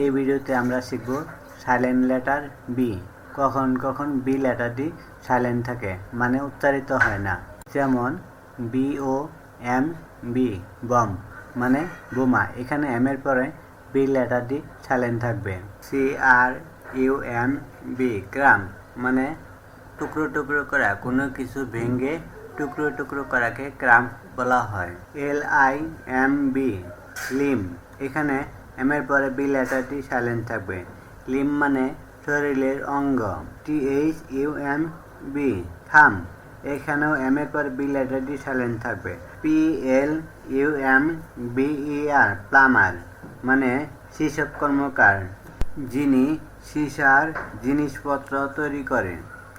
এই ভিডিওতে আমরা শিখব সাইলেন্ট লেটার বি কখন কখন বি লেটারটি সাইলেন্ট থাকে মানে উচ্চারিত হয় না। যেমন B O M B bomb মানে বোমা। এখানে এম এর পরে বি লেটারটি সাইলেন্ট থাকবে। C R U M B crumb মানে টুকরো টুকরো করা। কোনো কিছু ভেঙে টুকরো টুকরো করাকে ক্রাম বলা হয়। L I M B limb এখানে এম এর পরে বি লেটারটি সাইলেন্ট থাকবে। লিম মানে শরীরের অঙ্গ। T H U M B thumb. এখানেও এম এর পর বি লেটারটি সাইলেন্ট থাকবে। P L U M B E R plumber মানে শিশব কর্মকার, যিনি সীসার জিনিসপত্র তৈরি করে,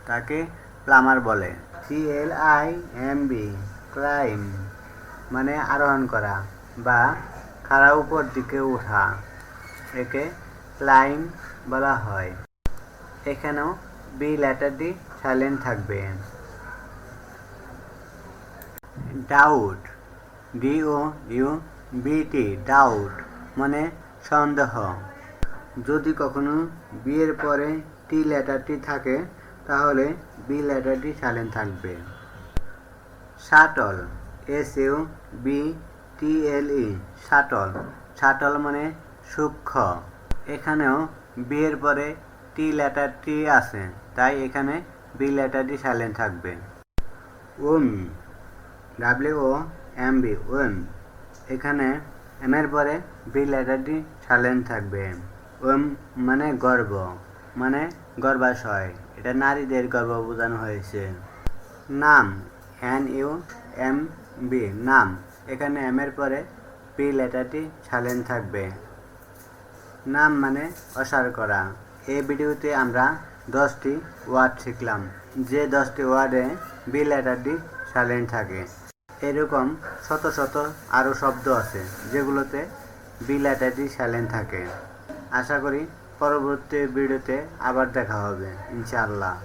তাকে প্লামার বলে। C L I M B climb মানে আরোহণ করা, বা খাড়া উপর দিকে ওঠা, একে ক্লাইম বলা হয়। এখানেও বি লেটারটি সাইলেন্ট থাকবে। Doubt D O U B T doubt মানে সন্দেহ। যদি কখনো বিয়ের পরে টি লেটারটি থাকে, তাহলে বি লেটারটি সাইলেন্ট থাকবে। Subtle S U B T L E, subtle. Subtle মানে সূক্ষ্ম। এখানেও বিয়ের পরে টি লেটারটি আছে, তাই এখানে বি লেটারটি সাইলেন্ট থাকবে। Um, W O M B, um. এখানে এম এর পরে বি লেটারটি সাইলেন্ট থাকবে। উম মানে গর্ব মানে গর্ভাশয়। এটা নারীদের গর্ব বোঝানো হয়েছে। নাম, এন ইউ এম বি, নাম। এখানে এম এর পরে পি লেটারটি সাইলেন্ট থাকবে। নাম মানে অসার করা। এই ভিডিওতে আমরা দশটি ওয়ার্ড শিখলাম। যে দশটি ওয়ার্ডে বি লেটারটি সাইলেন্ট থাকে, এরকম শত শত আরও শব্দ আছে, যেগুলোতে বি লেটারটি সাইলেন্ট থাকে। আশা করি পরবর্তী ভিডিওতে আবার দেখা হবে। ইনশাআল্লাহ।